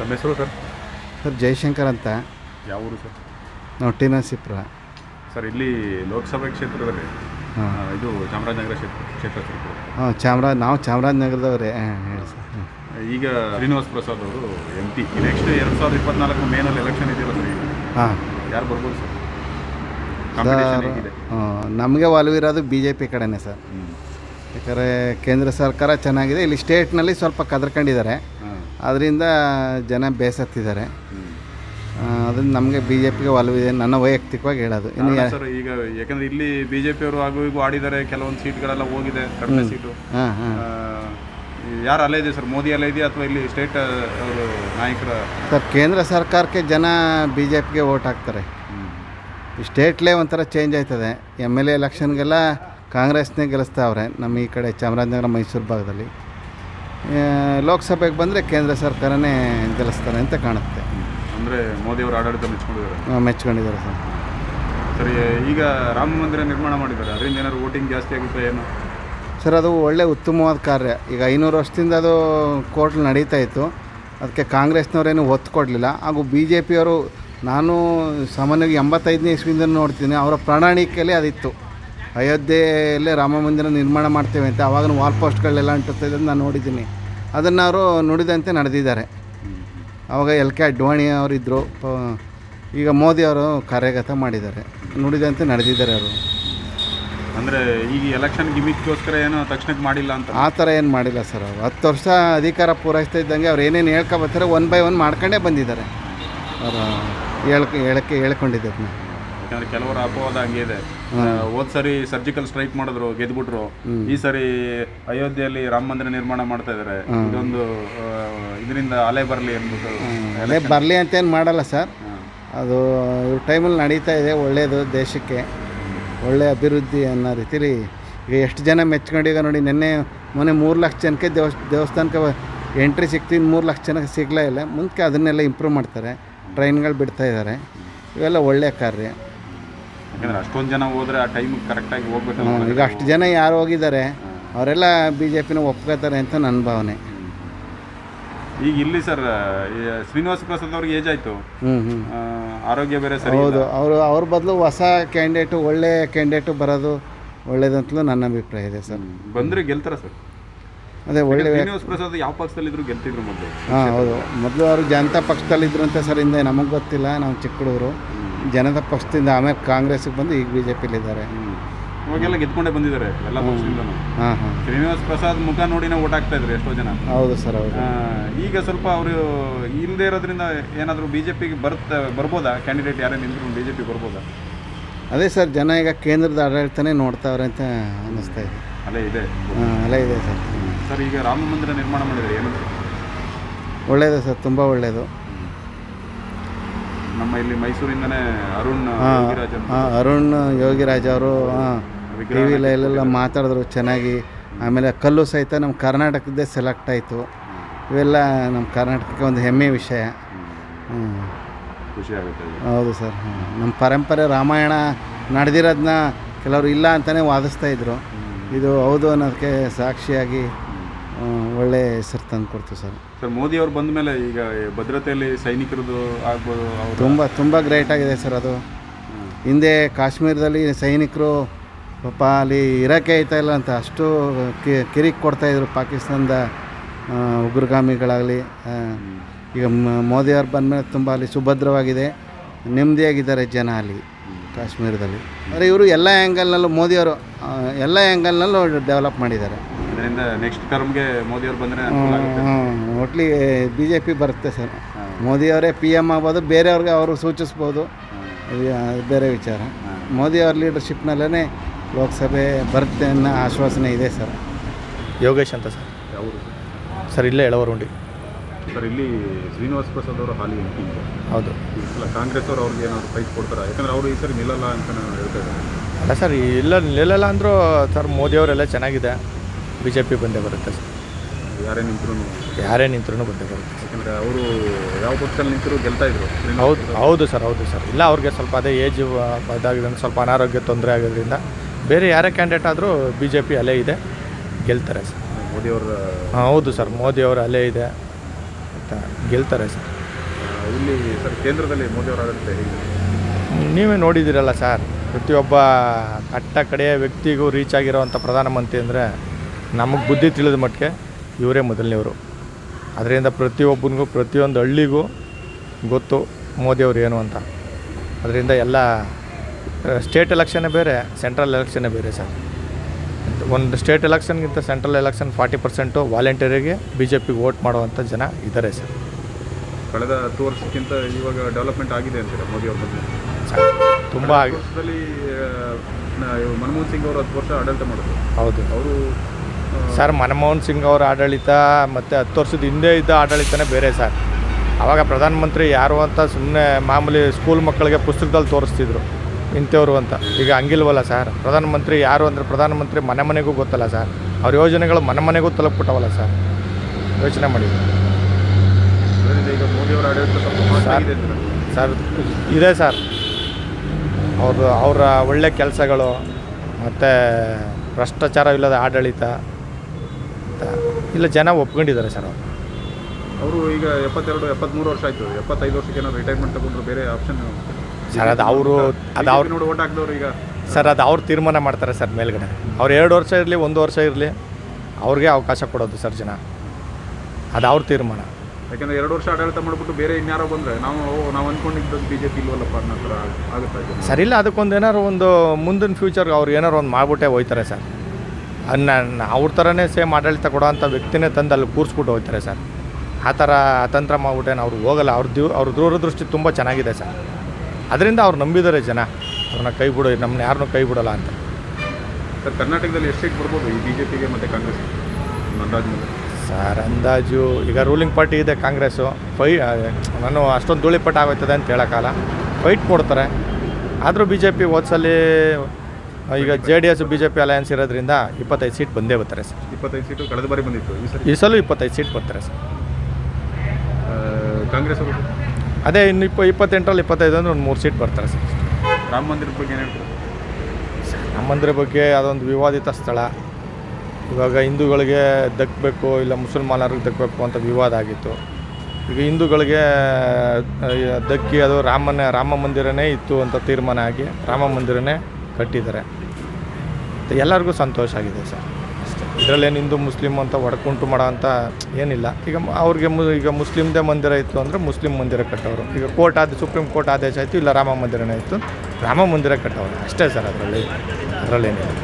ತಮ್ಮ ಹೆಸರು sir? Sir Jaishankar ಅಂತ. ಯಾವ ಊರು ಸರ್? ನಾವು ಟಿ ನರಸೀಪುರ ಸರ್ ಇಲ್ಲಿ ಲೋಕಸಭೆ ಕ್ಷೇತ್ರದಲ್ಲಿ ಹಾಂ. ಇದು ಚಾಮರಾಜನಗರ ಕ್ಷೇತ್ರ ಕ್ಷೇತ್ರ ಸರ್. ಹಾಂ ಚಾಮರಾಜ ನಾವು ಚಾಮರಾಜನಗರದವರೇ. ಹಾಂ ಹೇಳಿ ಸರ್. ಈಗ ಶ್ರೀನಿವಾಸ್ ಪ್ರಸಾದ್ ಅವರು ಎಂ ಪಿ ನೆಕ್ಸ್ಟ್ ಎರಡು ಸಾವಿರದ ಇಪ್ಪತ್ನಾಲ್ಕು ಮೇನಲ್ಲಿ ಎಲೆಕ್ಷನ್ ಇದೆಯಲ್ಲ ಸರ್ ಈಗ. ಹಾಂ. ಯಾರು ಬರ್ಬೋದು ಸರ್? ಹೇಗಿದೆ? ನಮಗೆ ಒಲವಿರೋದು ಬಿ ಜೆ ಪಿ ಕಡೆನೇ ಸರ್. ಹ್ಞೂ ಯಾಕಂದರೆ ಕೇಂದ್ರ ಸರ್ಕಾರ ಚೆನ್ನಾಗಿದೆ. ಇಲ್ಲಿ ಸ್ಟೇಟ್ನಲ್ಲಿ ಸ್ವಲ್ಪ ಕದ್ರಕೊಂಡಿದ್ದಾರೆ. ಹಾಂ. ಅದರಿಂದ ಜನ ಬೇಸತ್ತಿದ್ದಾರೆ. ಅದನ್ನು ನಮಗೆ ಬಿ ಜೆ ಪಿಗೆ ಒಲವಿದೆ ನನ್ನ ವೈಯಕ್ತಿಕವಾಗಿ ಹೇಳೋದು. ಇನ್ನು ಯಾ- ಸರ್ ಈಗ ಯಾಕಂದ್ರೆ ಇಲ್ಲಿ ಬಿಜೆಪಿ ಅವರು ಹಾಗೂ ಈಗ ಆಡಿದ್ದಾರೆ ಕೆಲವೊಂದು ಸೀಟ್ಗಳೆಲ್ಲ ಹೋಗಿದೆ ಕಡಿಮೆ ಸೀಟು. ಹಾಂ ಹಾಂ. ಯಾರು ಅಲ್ಲೇ ಇದೆ ಸರ್ ಮೋದಿ ಅಲ್ಲೇ ಇದೆಯಾ ಅಥವಾ ಇಲ್ಲಿ ಸ್ಟೇಟ್ ಅವರು ನಾಯಕರ? ಸರ್ ಕೇಂದ್ರ ಸರ್ಕಾರಕ್ಕೆ ಜನ ಬಿ ಜೆ ಪಿಗೆ ವೋಟ್ ಹಾಕ್ತಾರೆ ಸ್ಟೇಟ್ಲೇ ಒಂಥರ ಚೇಂಜ್ ಆಯ್ತದೆ. ಎಂ ಎಲ್ ಎ ಎಲೆಕ್ಷನ್ಗೆಲ್ಲ ಕಾಂಗ್ರೆಸ್ನೇ ಗೆಲ್ಲಿಸ್ತಾವ್ರೆ ನಮ್ಮ ಈ ಕಡೆ ಚಾಮರಾಜನಗರ ಮೈಸೂರು ಭಾಗದಲ್ಲಿ. ಲೋಕಸಭೆಗೆ ಬಂದರೆ ಕೇಂದ್ರ ಸರ್ಕಾರನೇ ಗೆಲ್ಲಿಸ್ತಾರೆ ಅಂತ ಕಾಣುತ್ತೆ. ಅಂದರೆ ಮೋದಿ ಅವರು ಆಡಳಿತ ಮೆಚ್ಕೊಂಡಿದ್ದಾರೆ. ಆ, ಮೆಚ್ಕೊಂಡಿದ್ದಾರೆ ಸರ್. ಸರಿ ಈಗ ರಾಮ ಮಂದಿರ ನಿರ್ಮಾಣ ಮಾಡಿದ್ದಾರೆ. ಅದರಿಂದ ಏನಾದ್ರು ವೋಟಿಂಗ್ ಜಾಸ್ತಿ ಆಗುತ್ತೆ ಏನು? ಸರ್ ಅದು ಒಳ್ಳೆ ಉತ್ತಮವಾದ ಕಾರ್ಯ. ಈಗ ಐನೂರು ವರ್ಷದಿಂದ ಅದು ಕೋರ್ಟ್ ನಡೀತಾ ಇತ್ತು. ಅದಕ್ಕೆ ಕಾಂಗ್ರೆಸ್ನವರೇನು ಒತ್ತು ಕೊಡಲಿಲ್ಲ. ಹಾಗೂ ಬಿ ಜೆ ಪಿಯವರು ನಾನು ಸಾಮಾನ್ಯವಾಗಿ ಎಂಬತ್ತೈದನೇ ಇಸ್ವಿಯಿಂದ ನೋಡ್ತೀನಿ ಅವರ ಪ್ರಣಾಳಿಕೆಯಲ್ಲಿ ಅದಿತ್ತು. ಅಯೋಧ್ಯೆಯಲ್ಲೇ ರಾಮ ಮಂದಿರ ನಿರ್ಮಾಣ ಮಾಡ್ತೇವೆ ಅಂತ ಆವಾಗ ವಾಲ್ ಪೋಸ್ಟ್ಗಳೆಲ್ಲ ಅಂಟಿಸ್ತಿದ್ದನ್ನು ನಾನು ನೋಡಿದ್ದೀನಿ. ಅದನ್ನು ಅವರು ನುಡಿದಂತೆ ನಡೆದಿದ್ದಾರೆ. ಆವಾಗ ಎಲ್ ಕೆ ಅಡ್ವಾಣಿ ಅವರಿದ್ದರು ಈಗ ಮೋದಿ ಅವರು ಕಾರ್ಯಗತ ಮಾಡಿದ್ದಾರೆ. ನುಡಿದಂತೆ ನಡೆದಿದ್ದಾರೆ ಅವರು. ಅಂದರೆ ಈಗ ಎಲೆಕ್ಷನ್ ಗಿಮಿಕ್ಗೋಸ್ಕರ ಏನು ತಕ್ಷಣಕ್ಕೆ ಮಾಡಿಲ್ಲ ಅಂತ. ಆ ಥರ ಏನು ಮಾಡಿಲ್ಲ ಸರ್ ಅವರು. ಹತ್ತು ವರ್ಷ ಅಧಿಕಾರ ಪೂರೈಸ್ತಾ ಇದ್ದಂಗೆ ಅವ್ರು ಏನೇನು ಹೇಳ್ಕೊಬರ್ತಾರೆ ಒನ್ ಬೈ ಒನ್ ಮಾಡ್ಕೊಂಡೇ ಬಂದಿದ್ದಾರೆ. ಅವರು ಹೇಳ್ಕ ಹೇಳಕ್ಕೆ ಹೇಳ್ಕೊಂಡಿದ್ದನ್ನ ಯಾಕಂದ್ರೆ ಕೆಲವರ ಅಪವಾದ ಹಂಗೆ ಇದೆ. ಹೋದ್ ಸರಿ ಸರ್ಜಿಕಲ್ ಸ್ಟ್ರೈಕ್ ಮಾಡಿದ್ರು ಗೆದ್ಬಿಟ್ರು. ಈ ಸರಿ ಅಯೋಧ್ಯೆಯಲ್ಲಿ ರಾಮ ಮಂದಿರ ನಿರ್ಮಾಣ ಮಾಡ್ತಾ ಇದ್ದಾರೆ ಇದೊಂದು ಇದರಿಂದ ಅಲೆ ಬರಲಿ ಅಂದ್ಬಿಟ್ಟು ಅಲೆ ಬರಲಿ ಅಂತೇನು ಮಾಡಲ್ಲ ಸರ್. ಅದು ಇವ್ರ ಟೈಮಲ್ಲಿ ನಡೀತಾ ಇದೆ ಒಳ್ಳೆಯದು ದೇಶಕ್ಕೆ. ಒಳ್ಳೆ ಅಭಿವೃದ್ಧಿ ಅನ್ನೋ ರೀತಿಲಿ ಈಗ ಎಷ್ಟು ಜನ ಮೆಚ್ಕೊಂಡೀಗ ನೋಡಿ ನಿನ್ನೆ ಮೊನ್ನೆ ಮೂರು ಲಕ್ಷ ಜನಕ್ಕೆ ದೇವಸ್ ದೇವಸ್ಥಾನಕ್ಕೆ ಎಂಟ್ರಿ ಸಿಗ್ತೀನಿ ಮೂರು ಲಕ್ಷ ಜನಕ್ಕೆ ಸಿಗಲೇ ಇಲ್ಲ. ಮುಂದಕ್ಕೆ ಅದನ್ನೆಲ್ಲ ಇಂಪ್ರೂವ್ ಮಾಡ್ತಾರೆ. ಟ್ರೈನ್ಗಳು ಬಿಡ್ತಾ ಇದ್ದಾರೆ ಇವೆಲ್ಲ ಒಳ್ಳೆಯ ಕಾರ್ಯ. ಯಾಕಂದ್ರೆ ಅಷ್ಟೊಂದು ಜನ ಹೋದ್ರೆ ಆ ಟೈಮ್ ಕರೆಕ್ಟಾಗಿ ಹೋಗ್ಬೇಕಲ್ಲ ಹ್ಮ್, ಈಗ ಅಷ್ಟು ಜನ ಯಾರು ಹೋಗಿದ್ದಾರೆ ಅವರೆಲ್ಲ ಬಿ ಜೆ ಪಿನ ಒಪ್ಕೋತಾರೆ ಅಂತ ನನ್ನ ಭಾವನೆ. ಈಗ ಇಲ್ಲಿ ಸರ್ ಶ್ರೀನಿವಾಸ ಪ್ರಸಾದ್ ಅವ್ರಿಗೆ ಏಜ್ ಆಯ್ತು. ಆರೋಗ್ಯ ಬೇರೆ ಸರಿ ಹೌದು ಅವರು ಅವ್ರ ಬದಲು ಹೊಸ ಕ್ಯಾಂಡಿಡೇಟು ಒಳ್ಳೆ ಕ್ಯಾಂಡಿಡೇಟು ಬರೋದು ಒಳ್ಳೇದಂತಲೂ ನನ್ನ ಅಭಿಪ್ರಾಯ ಇದೆ ಸರ್. ಬಂದ್ರೆ ಗೆಲ್ತಾರ ಸರ್. ಅದೇ ಒಳ್ಳೆ ಶ್ರೀನಿವಾಸ ಪ್ರಸಾದ್ ಯಾವ ಪಕ್ಷದಲ್ಲಿದ್ರು ಗೆಲ್ತಿದ್ರು ಮೊದಲು. ಹಾಂ ಹೌದು. ಮೊದಲು ಅವರು ಜನತಾ ಪಕ್ಷದಲ್ಲಿದ್ದರು ಅಂತ ಸರ್ ಹಿಂದೆ ನಮಗೆ ಗೊತ್ತಿಲ್ಲ ನಾವು ಚಿಕ್ಕ ಹುಡುಗರು ಜನತಾ ಪಕ್ಷದಿಂದ ಆಮೇಲೆ ಕಾಂಗ್ರೆಸ್ಗೆ ಬಂದು ಈಗ ಬಿ ಜೆ ಪಿಲಿದ್ದಾರೆ ಇವಾಗೆಲ್ಲ ಗೆದ್ಕೊಂಡೇ ಬಂದಿದ್ದಾರೆ ಎಲ್ಲ ಪಕ್ಷದಿಂದನೂ. ಹಾಂ ಹಾಂ. ಶ್ರೀನಿವಾಸ್ ಪ್ರಸಾದ್ ಮುಖ ನೋಡಿನೇ ಓಟ್ ಹಾಕ್ತಾ ಇದ್ರು ಎಷ್ಟೋ ಜನ. ಹೌದು ಸರ್ ಹೌದು. ಈಗ ಸ್ವಲ್ಪ ಅವರು ಇಲ್ಲದೆ ಇರೋದ್ರಿಂದ ಏನಾದರೂ ಬಿ ಜೆ ಪಿಗೆ ಬರ್ತಾ ಬರ್ಬೋದಾ? ಕ್ಯಾಂಡಿಡೇಟ್ ಯಾರೇ ನಿಂತರು ಬಿ ಜೆ ಪಿ ಬರ್ಬೋದಾ? ಅದೇ ಸರ್ ಜನ ಈಗ ಕೇಂದ್ರದ ಆಡಳಿತನೇ ನೋಡ್ತಾವ್ರೆ ಅಂತ ಅನ್ನಿಸ್ತಾ ಇದೆ. ಅಲ್ಲೇ ಇದೆ. ಹಾಂ ಅಲ್ಲೇ ಇದೆ ಸರ್. ಸರ್ ಈಗ ರಾಮ ಮಂದಿರ ನಿರ್ಮಾಣ ಮಾಡಿದ್ರೆ ಏನು ಒಳ್ಳೆಯದು ಸರ್ ತುಂಬ ಒಳ್ಳೆಯದು ನಮ್ಮ ಇಲ್ಲಿ ಮೈಸೂರಿಂದನೇ ಅರುಣ್ ಹಾಂ ಯೋಗಿರಾಜ್ ಅಂತ. ಹಾಂ ಅರುಣ್ ಯೋಗಿರಾಜ್ ಅವರು ಹಾಂ ಟಿ ವಿಲೆಲ್ಲ ಮಾತಾಡಿದ್ರು ಚೆನ್ನಾಗಿ. ಆಮೇಲೆ ಕಲ್ಲು ಸಹಿತ ನಮ್ಮ ಕರ್ನಾಟಕದ್ದೇ ಸೆಲೆಕ್ಟ್ ಆಯಿತು. ಇವೆಲ್ಲ ನಮ್ಮ ಕರ್ನಾಟಕಕ್ಕೆ ಒಂದು ಹೆಮ್ಮೆ ವಿಷಯ. ಖುಷಿ ಆಗುತ್ತೆ ಇದು. ಹೌದು ಸರ್ ನಮ್ಮ ಪರಂಪರೆ ರಾಮಾಯಣ ನಡೆದಿರೋದನ್ನ ಕೆಲವರು ಇಲ್ಲ ಅಂತಲೇ ವಾದಿಸ್ತಾ ಇದ್ರು. ಇದು ಹೌದು ಅನ್ನೋದಕ್ಕೆ ಸಾಕ್ಷಿಯಾಗಿ ಒಳ್ಳೆ ಹೆಸರು ತಂದು ಕೊಡ್ತು ಸರ್. ಸರ್ ಮೋದಿ ಅವ್ರು ಬಂದ ಮೇಲೆ ಈಗ ಭದ್ರತೆಯಲ್ಲಿ ಸೈನಿಕರದು ಆಗ್ಬೋದು ಅವರು ತುಂಬ ತುಂಬ ಗ್ರೇಟ್ ಆಗಿದೆ ಸರ್ ಅದು. ಹಿಂದೆ ಕಾಶ್ಮೀರದಲ್ಲಿ ಸೈನಿಕರು ಪಾಪ ಅಲ್ಲಿ ಇರೋಕ್ಕೆ ಆಯ್ತಾ ಇಲ್ಲ ಅಂತ ಅಷ್ಟು ಕಿ- ಕಿರಿಕ್ ಕೊಡ್ತಾಯಿದ್ರು ಪಾಕಿಸ್ತಾನದ ಉಗ್ರಗಾಮಿಗಳಾಗಲಿ. ಈಗ ಮ- ಮೋದಿಯವ್ರು ಬಂದಮೇಲೆ ತುಂಬ ಅಲ್ಲಿ ಸುಭದ್ರವಾಗಿದೆ. ನೆಮ್ಮದಿಯಾಗಿದ್ದಾರೆ ಜನ ಅಲ್ಲಿ ಕಾಶ್ಮೀರದಲ್ಲಿ. ಆದರೆ ಇವರು ಎಲ್ಲ ಆ್ಯಂಗಲ್ನಲ್ಲೂ ಮೋದಿಯವರು ಎಲ್ಲ ಆ್ಯಂಗಲ್ನಲ್ಲೂ ಡೆವಲಪ್ ಮಾಡಿದ್ದಾರೆ. ಅದರಿಂದ ನೆಕ್ಸ್ಟ್ ಟರ್ಮ್ಗೆ ಮೋದಿ ಅವ್ರು ಬಂದರೆ ಅನುಕೂಲ ಆಗುತ್ತೆ. ಒಟ್ಲಿ ಬಿ ಜೆ ಪಿ ಬರುತ್ತೆ ಸರ್. ಮೋದಿಯವರೇ ಪಿ ಎಂ ಆಗ್ಬೋದು ಬೇರೆಯವ್ರಿಗೆ ಅವರು ಸೂಚಿಸ್ಬೋದು. ಅದು ಬೇರೆ ವಿಚಾರ. ಮೋದಿ ಅವ್ರ ಲೀಡರ್ಶಿಪ್ನಲ್ಲೇ ಲೋಕಸಭೆ ಬರುತ್ತೆ ಅನ್ನೋ ಆಶ್ವಾಸನೆ ಇದೆ ಸರ್. ಯೋಗೇಶ್ ಅಂತ ಸರ್. ಸರ್ ಇಲ್ಲೇ ಎಳವರುಂಡಿ ಸರ್ ಇಲ್ಲಿ ಶ್ರೀನಿವಾಸ್ ಪ್ರಸಾದ್ ಅವರು ಹಾಲಿ ಎಂ ಪಿ ಹೌದು. ಅಲ್ಲ ಕಾಂಗ್ರೆಸ್ ಅವರು ಅವ್ರಿಗೆ ಏನಾದ್ರು ಫೈಟ್ ಕೊಡ್ತಾರೆ? ಯಾಕಂದ್ರೆ ಅವರು ಈ ಸರಿ ನಿಲ್ಲಲ್ಲ ಅಂತ ನಾನು ಹೇಳ್ತಾ ಇದ್ದಾರೆ ಅಲ್ಲ ಸರ್ ಇಲ್ಲ ನಿಲ್ಲಲ್ಲ ಅಂದರೂ ಸರ್ ಮೋದಿಯವರೆಲ್ಲ ಚೆನ್ನಾಗಿದೆ. ಬಿ ಜೆ ಪಿ ಬಂದೇ ಬರುತ್ತೆ ಸರ್. ಯಾರೇ ನಿಂತರೂ ಯಾರೇ ನಿಂತರೂ ಬಂದೇ ಬರುತ್ತೆ ಯಾಕಂದರೆ ಅವರು ಯಾವ ಪಕ್ಷದಲ್ಲಿ ನಿಂತರು ಗೆಲ್ತಾ ಇದ್ರು. ಹೌದು ಹೌದು ಸರ್ ಹೌದು ಸರ್. ಇಲ್ಲ ಅವ್ರಿಗೆ ಸ್ವಲ್ಪ ಅದೇ ಏಜ್ ಇದಾಗಿದೆ ಸ್ವಲ್ಪ ಅನಾರೋಗ್ಯ ತೊಂದರೆ ಆಗೋದ್ರಿಂದ ಬೇರೆ ಯಾರೇ ಕ್ಯಾಂಡಿಡೇಟ್ ಆದರೂ ಬಿ ಜೆ ಪಿ ಅಲೆ ಇದೆ ಗೆಲ್ತಾರೆ ಸರ್. ಮೋದಿ ಅವರ ಹಾಂ ಹೌದು ಸರ್ ಮೋದಿಯವರ ಅಲೆ ಇದೆ ಅಂತ ಗೆಲ್ತಾರೆ ಸರ್. ಇಲ್ಲಿ ಸರ್ ಕೇಂದ್ರದಲ್ಲಿ ಮೋದಿಯವರ ಅವರ ಹೇಗಿದೆ? ನೀವೇ ನೋಡಿದ್ದೀರಲ್ಲ ಸರ್ ಪ್ರತಿಯೊಬ್ಬ ಕಟ್ಟ ಕಡೆಯ ವ್ಯಕ್ತಿಗೂ ರೀಚ್ ಆಗಿರೋವಂಥ ಪ್ರಧಾನಮಂತ್ರಿ ಅಂದರೆ ನಮಗೆ ಬುದ್ಧಿ ತಿಳಿದ ಮಟ್ಟಿಗೆ ಇವರೇ ಮೊದಲನೇವರು. ಅದರಿಂದ ಪ್ರತಿಯೊಬ್ಬನಿಗೂ ಪ್ರತಿಯೊಂದು ಹಳ್ಳಿಗೂ ಗೊತ್ತು ಮೋದಿಯವರು ಏನು ಅಂತ. ಅದರಿಂದ ಎಲ್ಲ ಸ್ಟೇಟ್ ಎಲೆಕ್ಷನ್ನೇ ಬೇರೆ ಸೆಂಟ್ರಲ್ ಎಲೆಕ್ಷನ್ನೇ ಬೇರೆ ಸರ್. ಒಂದು ಸ್ಟೇಟ್ ಎಲೆಕ್ಷನ್ಗಿಂತ ಸೆಂಟ್ರಲ್ ಎಲೆಕ್ಷನ್ ಫಾರ್ಟಿ ಪರ್ಸೆಂಟು ವಾಲಂಟಿಯರಿಗೆ ಬಿ ಜೆ ಪಿಗೆ ವೋಟ್ ಮಾಡುವಂಥ ಜನ ಇದ್ದಾರೆ ಸರ್. ಕಳೆದ ಹತ್ತು ವರ್ಷಕ್ಕಿಂತ ಇವಾಗ ಡೆವಲಪ್ಮೆಂಟ್ ಆಗಿದೆ ಅಂತೀರಾ ಮೋದಿ ಅವ್ರ ಬಗ್ಗೆ? ತುಂಬ ಆಗಿ ಮನಮೋಹನ್ ಸಿಂಗ್ ಅವರು ಹತ್ತು ವರ್ಷ ಆಡಳಿತ ಮಾಡಿದ್ರು. ಹೌದು. ಅವರು ಸರ್, ಮನಮೋಹನ್ ಸಿಂಗ್ ಅವರ ಆಡಳಿತ ಮತ್ತು ಹತ್ತು ವರ್ಷದ ಹಿಂದೆ ಇದ್ದ ಆಡಳಿತನೇ ಬೇರೆ ಸರ್. ಆವಾಗ ಪ್ರಧಾನಮಂತ್ರಿ ಯಾರು ಅಂತ ಸುಮ್ಮನೆ ಮಾಮೂಲಿ ಸ್ಕೂಲ್ ಮಕ್ಕಳಿಗೆ ಪುಸ್ತಕದಲ್ಲಿ ತೋರಿಸ್ತಿದ್ರು, ಇಂಥವ್ರು ಅಂತ. ಈಗ ಹಂಗಿಲ್ವಲ್ಲ ಸರ್? ಪ್ರಧಾನಮಂತ್ರಿ ಯಾರು ಅಂದರೆ ಪ್ರಧಾನಮಂತ್ರಿ ಮನೆ ಮನೆಗೂ ಗೊತ್ತಲ್ಲ ಸರ್. ಅವ್ರ ಯೋಜನೆಗಳು ಮನೆ ಮನೆಗೂ ತಲುಪಿಬಿಟ್ಟವಲ್ಲ ಸರ್. ಯೋಚನೆ ಮಾಡಿ. ಸರ್. ಇದೆ ಸರ್. ಅವ್ರದ್ದು ಅವರ ಒಳ್ಳೆ ಕೆಲಸಗಳು, ಮತ್ತು ಭ್ರಷ್ಟಾಚಾರವಿಲ್ಲದ ಆಡಳಿತ ಅಂತ. ಇಲ್ಲ ಜನ ಒಪ್ಕೊಂಡಿದ್ದಾರೆ ಸರ್ ಅವರು. ಅವರು ಈಗ ಎಪ್ಪತ್ತೆರಡು ಎಪ್ಪತ್ತ್ಮೂರು ವರ್ಷ ಆಯಿತು. ಎಪ್ಪತ್ತೈದು ವರ್ಷಕ್ಕೆ ಏನಾದ್ರು ರಿಟೈರ್ಮೆಂಟ್ ತಗೊಂಡ್ರು ಬೇರೆ ಆಪ್ಷನ್ ಸರ್ ಅದು ಅವರು ಅದು ಅವ್ರು ನೋಡಿ ಓಟ್ ಹಾಕಿದವ್ರು ಈಗ. ಸರ್ ಅದು ಅವ್ರು ತೀರ್ಮಾನ ಮಾಡ್ತಾರೆ ಸರ್ ಮೇಲ್ಗಡೆ. ಅವ್ರು ಎರಡು ವರ್ಷ ಇರಲಿ ಒಂದು ವರ್ಷ ಇರಲಿ ಅವ್ರಿಗೆ ಅವಕಾಶ ಕೊಡೋದು ಸರ್ ಜನ. ಅದು ಅವ್ರ ತೀರ್ಮಾನ. ಯಾಕಂದ್ರೆ ಎರಡು ವರ್ಷ ಆಡಳಿತ ಮಾಡಿಬಿಟ್ಟು ಬೇರೆ ಇನ್ಯಾರೋ ಬಂದರೆ ನಾವು ನಾವು ಅಂದ್ಕೊಂಡಿದ್ದು ಬಿ ಜೆ ಪಿ ಇಲ್ವಲ್ಲಪ್ಪ ಅನ್ನೋ ಥರ ಆಗುತ್ತೆ ಸರ್ ಇಲ್ಲ ಅದಕ್ಕೊಂದು ಏನಾರು ಒಂದು ಮುಂದಿನ ಫ್ಯೂಚರ್ಗೆ ಅವ್ರು ಏನಾರು ಒಂದು ಮಾಡ್ಬಿಟ್ಟೆ ಹೋಯ್ತಾರೆ ಸರ್. ಅನ್ನ ಅವ್ರ ಥರನೇ ಸೇಮ್ ಆಡಳಿತ ಕೊಡೋವಂಥ ವ್ಯಕ್ತಿನೇ ತಂದು ಅಲ್ಲಿ ಕೂರಿಸ್ಬಿಟ್ಟು ಹೋಗ್ತಾರೆ ಸರ್. ಆ ಥರ ಅತಂತ್ರ ಮಾಡ್ಬಿಟ್ಟೇನು ಅವ್ರು ಹೋಗಲ್ಲ. ಅವ್ರ ದಿವ್ ಅವ್ರ ದೂರದೃಷ್ಟಿ ತುಂಬ ಚೆನ್ನಾಗಿದೆ ಸರ್. ಅದರಿಂದ ಅವ್ರು ನಂಬಿದ್ದಾರೆ ಜನ. ಅವ್ರನ್ನ ಕೈ ಬಿಡೋ ನಮ್ಮನ್ನ ಯಾರನ್ನೂ ಕೈ ಬಿಡೋಲ್ಲ ಅಂತ. ಸರ್ ಕರ್ನಾಟಕದಲ್ಲಿ ಎಷ್ಟು ಸೀಟ್ ಬರ್ಬೋದು? ಈ ಬಿ ಜೆ ಪಿಗೆ ಮತ್ತು ಕಾಂಗ್ರೆಸ್ ಅಂದಾಜು ಸರ್ ಅಂದಾಜು ಈಗ ರೂಲಿಂಗ್ ಪಾರ್ಟಿ ಇದೆ ಕಾಂಗ್ರೆಸ್ಸು. ಫೈ ನಾನು ಅಷ್ಟೊಂದು ಧೂಳಿಪಟ್ಟ ಆಗೋಯ್ತದೆ ಅಂತ ಹೇಳೋಕ್ಕಲ್ಲ ಫೈಟ್ ಕೊಡ್ತಾರೆ. ಆದರೂ ಬಿ ಜೆ ಪಿ ಹೋದ್ಸಲಿ ಈಗ J D S B J P alliance ಇರೋದ್ರಿಂದ ಇಪ್ಪತ್ತೈದು ಸೀಟ್ ಬಂದೇ ಬರ್ತಾರೆ ಸರ್. ಇಪ್ಪತ್ತೈದು ಸೀಟು ಕಳೆದ ಬಾರಿ ಬಂದಿತ್ತು. ಈ ಸರಿ? ಈ ಸಲ ಇಪ್ಪತ್ತೈದು ಸೀಟ್ ಬರ್ತಾರೆ ಸರ್. ಕಾಂಗ್ರೆಸ್ ಅವರು? ಅದೇ ಇನ್ನು ಇಪ್ಪ ಇಪ್ಪತ್ತೆಂಟರಲ್ಲಿ ಇಪ್ಪತ್ತೈದು ಅಂದರೆ ಒಂದು ಮೂರು ಸೀಟ್ ಬರ್ತಾರೆ ಸರ್. ರಾಮ ಮಂದಿರದ ಬಗ್ಗೆ ಏನು ಹೇಳ್ತಾರೆ? ನಮ್ಮ ಮಂದಿರ ಬಗ್ಗೆ ಅದೊಂದು ವಿವಾದಿತ ಸ್ಥಳ. ಇವಾಗ ಹಿಂದೂಗಳಿಗೆ ದಕ್ಕಬೇಕು ಇಲ್ಲ ಮುಸಲ್ಮಾನರಿಗೆ ದಕ್ಕಬೇಕು ಅಂತ ವಿವಾದ ಆಗಿತ್ತು. ಈಗ ಹಿಂದೂಗಳಿಗೆ ದಕ್ಕಿ ಅದು ರಾಮನ ರಾಮ ಮಂದಿರನೇ ಇತ್ತು ಅಂತ ತೀರ್ಮಾನ ಆಗಿ ರಾಮ ಮಂದಿರನೇ ಕಟ್ಟಿದ್ದಾರೆ. ಎಲ್ಲರಿಗೂ ಸಂತೋಷ ಆಗಿದೆ ಸರ್. ಅಷ್ಟೇ. ಇದರಲ್ಲೇನು ಹಿಂದೂ ಮುಸ್ಲಿಮ್ ಅಂತ ಒಡಕುಂಟು ಮಾಡೋ ಅಂತ ಏನಿಲ್ಲ. ಈಗ ಅವ್ರಿಗೆ ಮು, ಈಗ ಮುಸ್ಲಿಮ್ದೇ ಮಂದಿರ ಇತ್ತು ಅಂದರೆ ಮುಸ್ಲಿಂ ಮಂದಿರ ಕಟ್ಟವರು ಈಗ ಕೋರ್ಟ್ ಆದ, ಸುಪ್ರೀಂ ಕೋರ್ಟ್ ಆದೇಶ ಆಯಿತು, ಇಲ್ಲ ರಾಮ ಮಂದಿರನೇ ಇತ್ತು. ರಾಮ ಮಂದಿರ ಕಟ್ಟೋರು. ಅಷ್ಟೇ ಸರ್ ಅದರಲ್ಲಿ. ಅದರಲ್ಲೇನಿಲ್ಲ.